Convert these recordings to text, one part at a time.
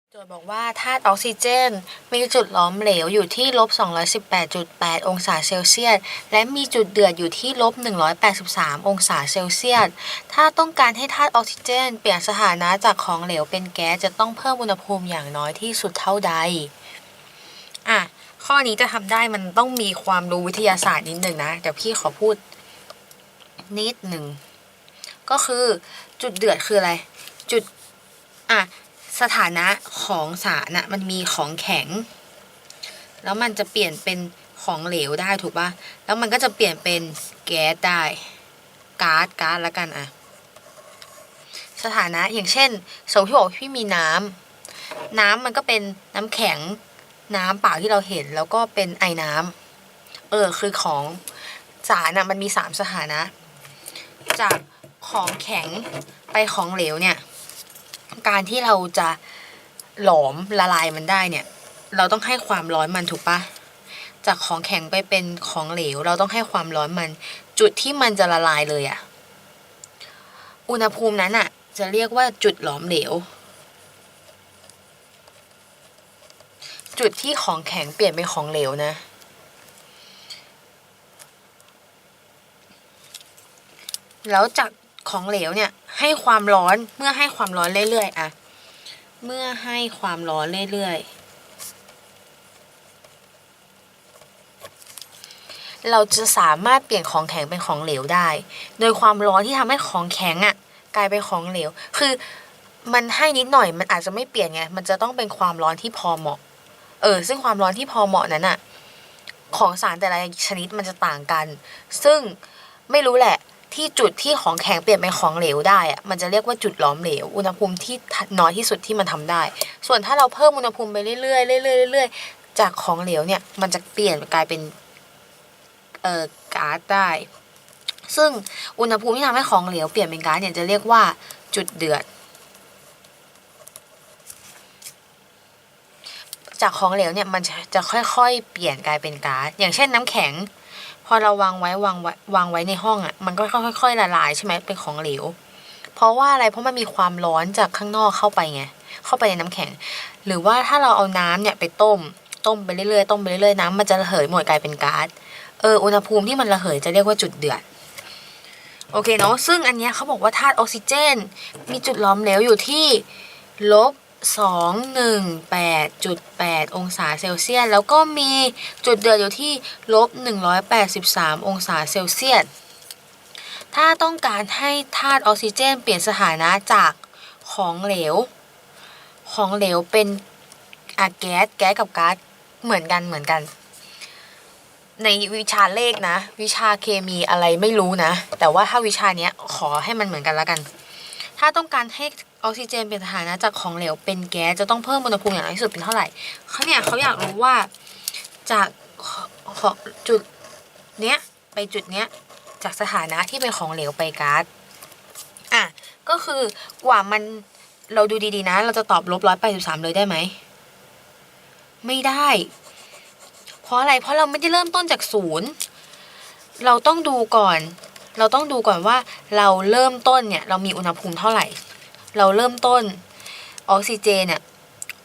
โจทย์บอกว่าธาตุออกซิเจน มีจุดหลอมเหลวอยู่ที่ลบ 218.8 องศาเซลเซียส และมีจุดเดือดอยู่ที่ลบ 183 องศาเซลเซียส ถ้าต้องการให้ธาตุออกซิเจน เปลี่ยนสถานะจากของเหลวเป็นแก๊สจะต้องเพิ่มอุณหภูมิอย่างน้อยที่สุดเท่าใด อะ ข้อนี้จะทำได้มันต้องมีความรู้วิทยาศาสตร์นิดหนึ่งนะ เดี๋ยวพี่ขอพูดนิดหนึ่ง ก็คือจุดเดือดคืออะไร จุด อะ สถานะของสารน่ะมันมีของแข็ง แล้วมันจะเปลี่ยนเป็นของเหลวได้ถูกปะแล้วมันก็จะเปลี่ยนเป็นแก๊สได้ก๊าซก๊าซล้วกันอะสถานะอย่างเช่นสมมติพี่บอกพี่มีน้ำน้ำมันก็เป็นน้ำแข็งน้ำเปล่าที่เราเห็นแล้วก็เป็นไอน้ำเออคือของสารน่ะมันมีสามสถานะ จากของแข็งไปของเหลวเนี่ย การที่เราจะหลอมละลายมันได้เนี่ย เราต้องให้ความร้อนมันถูกปะจากของแข็งไปเป็นของเหลว เราต้องให้ความร้อนมัน จุดที่มันจะละลายเลยอะอุณหภูมินั้นอะจะเรียกว่าจุดหลอมเหลว จุดที่ของแข็งเปลี่ยนเป็นของเหลวนะแล้วจาก ของเหลวเนี่ย ให้ความร้อนเมื่อให้ความร้อนเรื่อยๆอะเมื่อให้ความร้อนเรื่อยๆ เราจะสามารถเปลี่ยนของแข็งเป็นของเหลวได้ โดยความร้อนที่ทำให้ของแข็งอะกลายเป็นของเหลว คือมันให้นิดหน่อยมันอาจจะไม่เปลี่ยนไง มันจะต้องเป็นความร้อนที่พอเหมาะ เออ ซึ่งความร้อนที่พอเหมาะนั้นอะของสารแต่ละชนิดมันจะต่างกัน ซึ่งไม่รู้แหละ ที่จุดที่ของแข็งเปลี่ยนเป็นของเหลวได้อะมันจะเรียกว่าจุดหลอมเหลว อุณหภูมิที่น้อยที่สุดที่มันทำได้ ส่วนถ้าเราเพิ่มอุณหภูมิไปเรื่อยๆเรื่อยๆเรื่อยๆจากของเหลวเนี่ยมันจะเปลี่ยนกลายเป็นเอ่อก๊าซได้ ซึ่งอุณหภูมิที่ทำให้ของเหลวเปลี่ยนเป็นก๊าซเนี่ยจะเรียกว่าจุดเดือด จากของเหลวเนี่ยมันจะค่อยๆ เปลี่ยนกลายเป็นก๊าซอย่างเช่นน้ำแข็ง อเราวางไว้วางไว้วางไว้ในห้องอะ่ะ มันก็ค่อยๆละลายใช่ไหมเป็นของเหลว เพราะว่าอะไรเพราะมันมีความร้อนจากข้างนอกเข้าไปไงเข้าไปในน้ำแข็ง หรือว่าถ้าเราเอาน้ำเนี่ยไปต้ม ต้มไปเรื่อยๆต้มไปเรื่อยๆน้ำมันจะระเหยหมดกลายเป็นก๊าซเอออุณหภูมิที่มันระเหยจะเรียกว่าจุดเดือดโอเคเนาะซึ่งอันเนี้ยเขาบอกว่าธาตุออกซิเจน มีจุดหลอมเหลวอยู่ที่ลบ 218.8 องศาเซลเซียส แล้วก็มีจุดเดือดอยู่ที่ลบ 183 องศาเซลเซียส ถ้าต้องการให้ธาตุออกซิเจนเปลี่ยนสถานะจากของเหลว ของเหลวเป็นอะแก๊ส แก๊สกับก๊าซเหมือนกันเหมือนกัน ในวิชาเลขนะ วิชาเคมีอะไรไม่รู้นะ แต่ว่าถ้าวิชาเนี้ยขอให้มันเหมือนกันแล้วกัน ถ้าต้องการให้ออกซิเจนเป็นสถานะจากของเหลวเป็นแก๊สจะต้องเพิ่มอุณหภูมิอย่างน้อยที่สุดเป็นเท่าไหร่เขาเนี่ยเขาอยากรู้ว่าจากจุดเนี้ยไปจุดเนี้ยจากสถานะที่เป็นของเหลวไปก๊าซอะก็คือกว่ามันเราดูดีๆนะ เราจะตอบลบร้อยแปดสิบสามเลยได้ไหม ไม่ได้ เพราะอะไรเพราะเราไม่ได้เริ่มต้นจากศูนย์เราต้องดูก่อน เราต้องดูก่อนว่าเราเริ่มต้นเนี่ยเรามีอุณหภูมิเท่าไหร่ เราเริ่มต้นออกซิเจนเนี่ย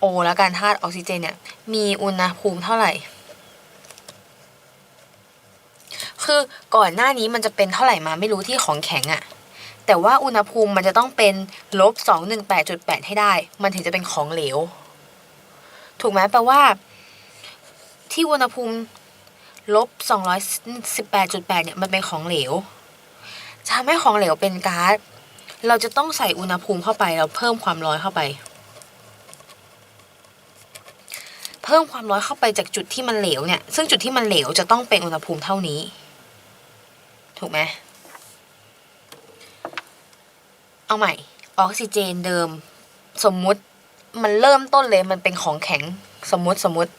โอแล้วกันธาตุออกซิเจนเนี่ยมีอุณหภูมิเท่าไหร่ คือก่อนหน้านี้มันจะเป็นเท่าไหร่มาไม่รู้ที่ของแข็งอะแต่ว่าอุณหภูมิมันจะต้องเป็นลบสองหนึ่งแปดจุดแปดให้ได้ มันถึงจะเป็นของเหลว ถูกไหมแปลว่า ที่อุณหภูมิลบสองร้อยสิบแปดจุดแปดเนี่ยมันเป็นของเหลว จะทำให้ของเหลวเป็นก๊าซเราจะต้องใส่อุณหภูมิเข้าไปเราเพิ่มความร้อนเข้าไป เพิ่มความร้อนเข้าไปจากจุดที่มันเหลวเนี่ย ซึ่งจุดที่มันเหลวจะต้องเป็นอุณหภูมิเท่านี้ ถูกไหมเอาใหม่ ออกซิเจนเดิม สมมุติมันเริ่มต้นเลยมันเป็นของแข็งสมมุติสมมุติ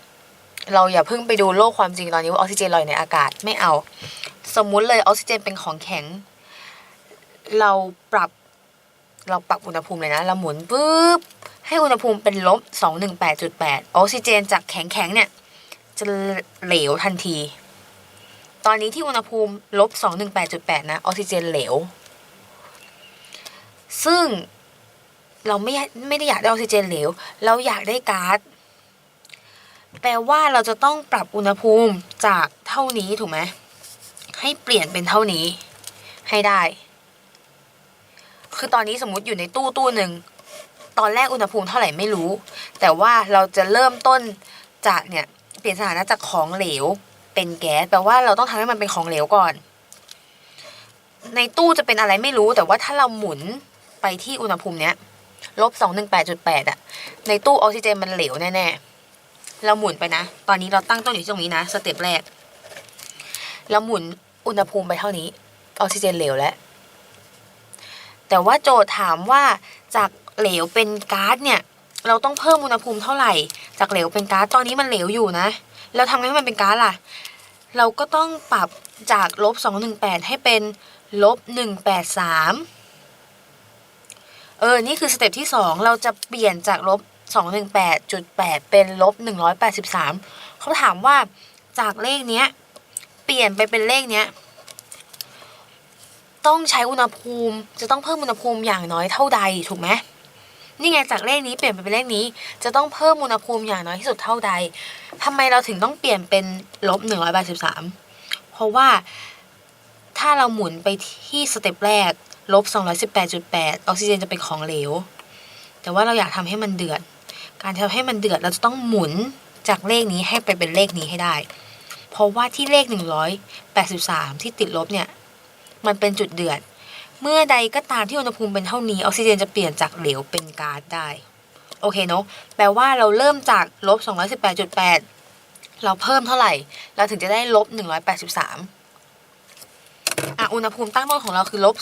เราอย่าเพิ่งไปดูโลกความจริงตอนนี้ว่าออกซิเจนลอยในอากาศไม่เอา สมมุติเลยออกซิเจนเป็นของแข็ง เราปรับ เราปรับอุณหภูมิเลยนะ เราหมุนปุ๊บ ให้อุณหภูมิเป็นลบ 218.8 ออกซิเจนจากแข็งๆเนี่ย จะเหลวทันที ตอนนี้ที่อุณหภูมิลบ 218.8 นะ ออกซิเจนเหลว ซึ่งเราไม่ไม่ได้อยากได้ออกซิเจนเหลว เราอยากได้ก๊าซ แปลว่าเราจะต้องปรับอุณหภูมิจากเท่านี้ถูกไหม ให้เปลี่ยนเป็นเท่านี้ให้ได้ คือตอนนี้สมมติอยู่ในตู้ตู้หนึ่งตอนแรกอุณหภูมิเท่าไหร่ไม่รู้ แต่ว่าเราจะเริ่มต้นจากเนี่ยเปลี่ยนสถานะจากของเหลวเป็นแก๊สแปลว่าเราต้องทำให้มันเป็นของเหลวก่อน ในตู้จะเป็นอะไรไม่รู้ แต่ว่าถ้าเราหมุนไปที่อุณหภูมิเนี้ยลบสองหนึ่งแปดจุดแปดอะในตู้ออกซิเจนมันเหลวแน่ๆเราหมุนไปนะ ตอนนี้เราตั้งต้นอยู่ตรงนี้นะสเต็ปแรกเราหมุนอุณหภูมิไปเท่านี้ออกซิเจนเหลวแล้ว แต่ว่าโจทย์ถามว่าจากเหลวเป็นก๊าซเนี่ย เราต้องเพิ่มอุณหภูมิเท่าไหร่ จากเหลวเป็นก๊าซตอนนี้มันเหลวอยู่นะแล้วทำไงให้มันเป็นก๊าซล่ะ เราก็ต้องปรับจากลบสองหนึ่งแปดให้เป็นลบหนึ่งแปดสามเออ นี่คือสเต็ปที่สองเราจะเปลี่ยนจากลบสองหนึ่งแปดจุดแปดเป็นลบหนึ่งร้อยแปดสิบสามเขาถามว่าจากเลขเนี้ย เปลี่ยนไปเป็นเลขเนี้ย ต้องใช้อุณหภูมิ จะต้องเพิ่มอุณหภูมิอย่างน้อยเท่าใดถูกไหมนี่ไงจากเลขนี้เปลี่ยนไปเป็นเลขนี้ จะต้องเพิ่มอุณหภูมิอย่างน้อยที่สุดเท่าใดทำไมเราถึงต้องเปลี่ยนเป็นลบหนึ่งร้อยแปดสิบสามเพราะว่าถ้าเราหมุนไปที่สเต็ปแรกลบสองร้อยสิบแปดจุดแปดออกซิเจนจะเป็นของเหลว แต่ว่าเราอยากทำให้มันเดือด การทำให้มันเดือดเราจะต้องหมุนจากเลขนี้ให้ไปเป็นเลขนี้ให้ได้ เพราะว่าที่เลข183ที่ติดลบเนี่ย มันเป็นจุดเดือด เมื่อใดก็ตามที่อุณหภูมิเป็นเท่านี้ออกซิเจนจะเปลี่ยนจากเหลวเป็นก๊าซได้ โอเคเนาะแปลว่าเราเริ่มจากลบ218.8 เราเพิ่มเท่าไหร่ เราถึงจะได้ลบ 183อะอุณหภูมิตั้งต้นของเราคือลบ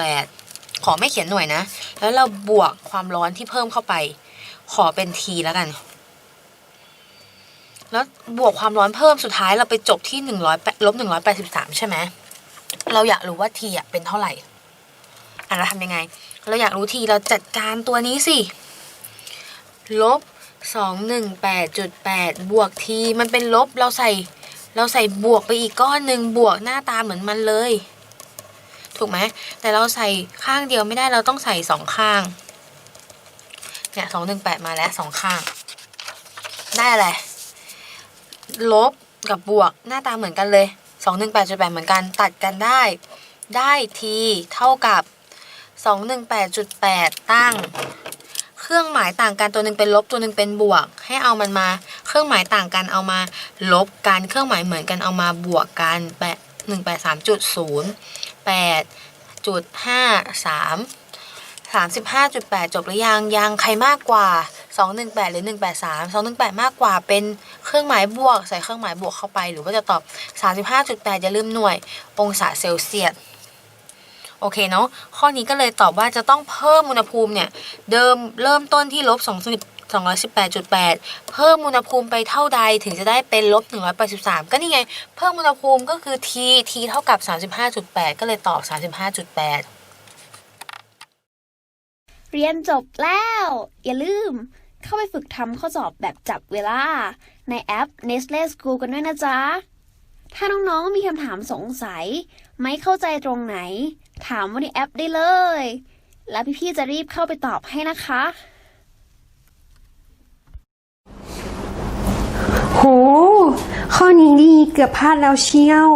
218.8ขอไม่เขียนหน่วยนะ แล้วเราบวกความร้อนที่เพิ่มเข้าไป ขอเป็น T แล้วกัน แล้วบวกความร้อนเพิ่มสุดท้ายเราไปจบที่หนึ่งร้อยลบหนึ่งร้อยแปดสิบสามใช่ไหม เราอยากรู้ว่าทีอะเป็นเท่าไหร่อะเราทำยังไง เราอยากรู้ทีเราจัดการตัวนี้สิ ลบสองหนึ่งแปดจุดแปดบวกทีมันเป็นลบเราใส่เราใส่บวกไปอีกก้อนหนึ่งบวกหน้าตาเหมือนมันเลย ถูกไหมแต่เราใส่ข้างเดียวไม่ได้เราต้องใส่สองข้างเนี่ยสองหนึ่งแปดมาแล้วสองข้าง ได้อะไรลบกับบวกหน้าตาเหมือนกันเลย สองหนึ่งแปดจุดแปดเหมือนกันตัดกันได้ ได้ทีเท่ากับสองหนึ่งแปดจุดแปดตั้ง เครื่องหมายต่างกันตัวหนึ่งเป็นลบตัวหนึ่งเป็นบวก ให้เอามันมา เครื่องหมายต่างกันเอามาลบกันเครื่องหมายเหมือนกันเอามาบวกกันแปดหนึ่งแปดสามจุดศูนย์แปดจุดห้าสามสามสิบห้าจุดแปดจบหรือยังยังใครมากกว่า สองหนึ่งแปดหรือหนึ่งแปดสามสองหนึ่งแปดมากกว่าเป็นเครื่องหมายบวก ใส่เครื่องหมายบวกเข้าไป หรือว่าจะตอบสามสิบห้าจุดแปดอย่าลืมหน่วย องศาเซลเซียสโอเคเนาะข้อนี้ก็เลยตอบว่าจะต้องเพิ่มอุณหภูมิเนี่ยเดิมเริ่มต้นที่ลบ2 218.8 เพิ่มอุณหภูมิไปเท่าใดถึงจะได้เป็นลบ 183 ก็นี่ไง เพิ่มอุณหภูมิก็คือ t t เท่ากับ 35.8 ก็เลยตอบ 35.8 เรียนจบแล้ว อย่าลืม เข้าไปฝึกทำข้อสอบแบบจับเวลา ในแอป Nestle School กันด้วยนะจ๊ะ ถ้าน้องๆมีคำถามสงสัย ไม่เข้าใจตรงไหน ถามว่าในแอปได้เลย แล้วพี่ๆจะรีบเข้าไปตอบให้นะคะโหข้อนี้ดีเกือบพลาดแล้วเชียว